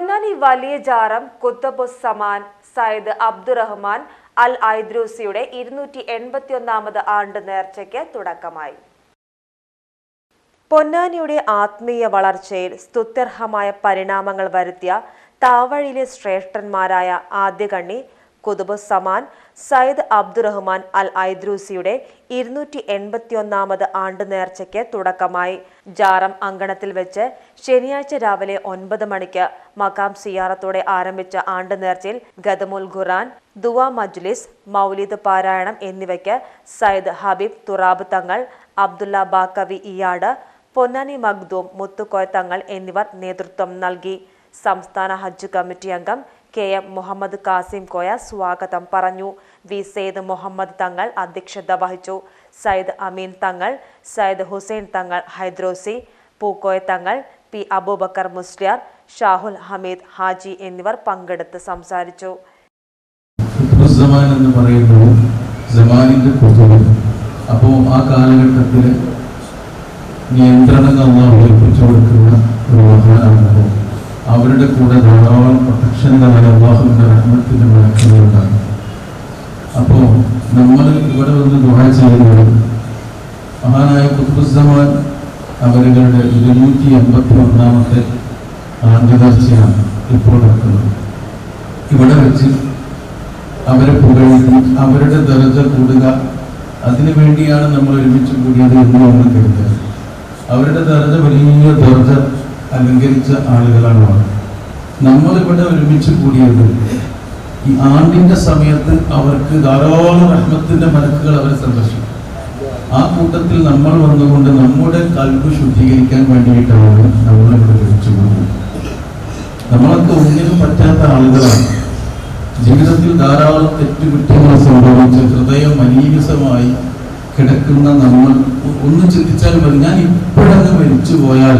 പൊന്നാനി വലിയ ജാറം കുത്തബു സമാൻ സയ്യിദ് അബ്ദുറഹ്മാൻ അൽ ഐദ്രൂസിയുടെ ഇരുന്നൂറ്റി എൺപത്തിയൊന്നാമത് ആണ്ട് നേർച്ചയ്ക്ക് തുടക്കമായി. പൊന്നാനിയുടെ ആത്മീയ വളർച്ചയിൽ സ്തുത്യർഹമായ പരിണാമങ്ങൾ വരുത്തിയ താവഴിയിലെ ശ്രേഷ്ഠന്മാരായ ആദ്യകണ്ണി കുതുബുസ് സമാൻ സയ്യിദ് അബ്ദുറഹ്മാൻ അൽ ഐദ്രൂസിയുടെ ഇരുന്നൂറ്റി എൺപത്തിയൊന്നാമത് ആണ്ട് നേർച്ചയ്ക്ക് തുടക്കമായി. ജാറം അങ്കണത്തിൽ വെച്ച് ശനിയാഴ്ച രാവിലെ ഒൻപത് മണിക്ക് മക്കാം സിയാറത്തോടെ ആരംഭിച്ച ആണ്ട് നേർച്ചയിൽ ഗദമുൽ ഖുറാൻ ദുവാ മജ്ലിസ് മൗലിദ് പാരായണം എന്നിവയ്ക്ക് സയ്യിദ് ഹബീബ് തുറാബ് തങ്ങൾ അബ്ദുള്ള ബാക്കവി ഇയാട് പൊന്നാനി മഖ്ദൂം മുത്തുക്കോയ തങ്ങൾ എന്നിവർ നേതൃത്വം നൽകി. സംസ്ഥാന ഹജ്ജ് കമ്മിറ്റി അംഗം കെ എം മുഹമ്മദ് കാസിം കോയ സ്വാഗതം പറഞ്ഞു. വി സെയ്ദ് മുഹമ്മദ് തങ്ങൾ അധ്യക്ഷത വഹിച്ചു. സയ്യിദ് അമീൻ തങ്ങൾ സയ്യിദ് ഹുസൈൻ തങ്ങൾ ഹൈദ്രോസി പൂക്കോയ തങ്ങൾ പി അബൂബക്കർ മുസ്ലിയാർ ഷാഹുൽ ഹമീദ് ഹാജി എന്നിവർ പങ്കെടുത്ത് സംസാരിച്ചു. അപ്പോൾ ആ കാലഘട്ടത്തിൽ നിയന്ത്രണങ്ങൾ ഏൽപ്പിച്ചു കൊടുക്കുന്ന ഒരു മഹാനാണല്ലോ അവരുടെ കൂടെ ധാരാളം പ്രൊട്ടക്ഷനുകളായ അള്ളാഹുവിന്റെ റഹ്മത്തിന്റെ മഴക്കുന്നുണ്ടാകും അപ്പോൾ നമ്മൾ ഇവിടെ വന്ന് ദുഹ ചെയ്യുന്നത് മഹാനായ കുത്തുസമാൻ അവരുടെ ഇരുന്നൂറ്റി എൺപത്തി ഒന്നാമത്തെ ആണ്ട് നേർച്ചയാണ് ഇപ്പോൾ നടക്കുന്നത്. ഇവിടെ വെച്ച് അവരെ പുകഴ്ത്തി അവരുടെ ദർജ കൂടുക അതിനു വേണ്ടിയാണ് നമ്മൾ ഒരുമിച്ച് കൂടിയത് എന്ന് നമ്മൾ കരുതുക. അവരുടെ ദർജ വലിയ ദർജ അലങ്കരിച്ച ആളുകളാണ് അവർ നമ്മളിവിടെ ഒരുമിച്ച് കൂടിയത് ഈ ആണ്ടിന്റെ സമയത്ത് അവർക്ക് ധാരാളം റഹ്മത്തിന്റെ മലക്കുകൾ അവരെ സന്ദർശിക്കും ആ കൂട്ടത്തിൽ നമ്മൾ വന്നുകൊണ്ട് നമ്മുടെ കൽബ് ശുദ്ധീകരിക്കാൻ വേണ്ടിയിട്ടാണ് നമ്മളിവിടെ ഒരുമിച്ചു കൂടുന്നത് നമ്മളൊക്കെ ഒന്നിനും പറ്റാത്ത ആളുകളാണ്. ജീവിതത്തിൽ ധാരാളം തെറ്റുകുറ്റങ്ങൾ സംഭവിച്ച് ഹൃദയം മലീനസമായി കിടക്കുന്ന നമ്മൾ ഒന്ന് ചിന്തിച്ചാൽ മതി. ഞാൻ ഇപ്പോഴങ്ങ് മരിച്ചു പോയാൽ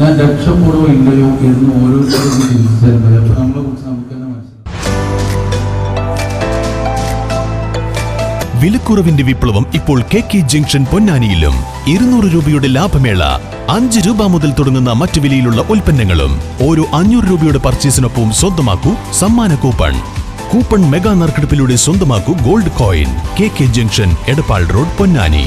ഞാൻ രക്ഷപ്പെടുവോ ഇല്ലയോ എന്ന് ഓരോരുത്തരും ചിന്തിച്ചാൽ മതി അപ്പൊ നമ്മളെ കുറിച്ച് നമുക്ക് തന്നെ വിലക്കുറവിന്റെ വിപ്ലവം ഇപ്പോൾ കെ കെ ജംഗ്ഷൻ പൊന്നാനിയിലും. ഇരുന്നൂറ് രൂപയുടെ ലാഭമേള അഞ്ച് രൂപ മുതൽ തുടങ്ങുന്ന മറ്റു വിലയിലുള്ള ഉൽപ്പന്നങ്ങളും ഓരോ അഞ്ഞൂറ് രൂപയുടെ പർച്ചേസിനൊപ്പം സ്വന്തമാക്കൂ സമ്മാന കൂപ്പൺ. കൂപ്പൺ മെഗാ നറുക്കെടുപ്പിലൂടെ സ്വന്തമാക്കൂ gold coin. K K junction Edappal road Ponnani.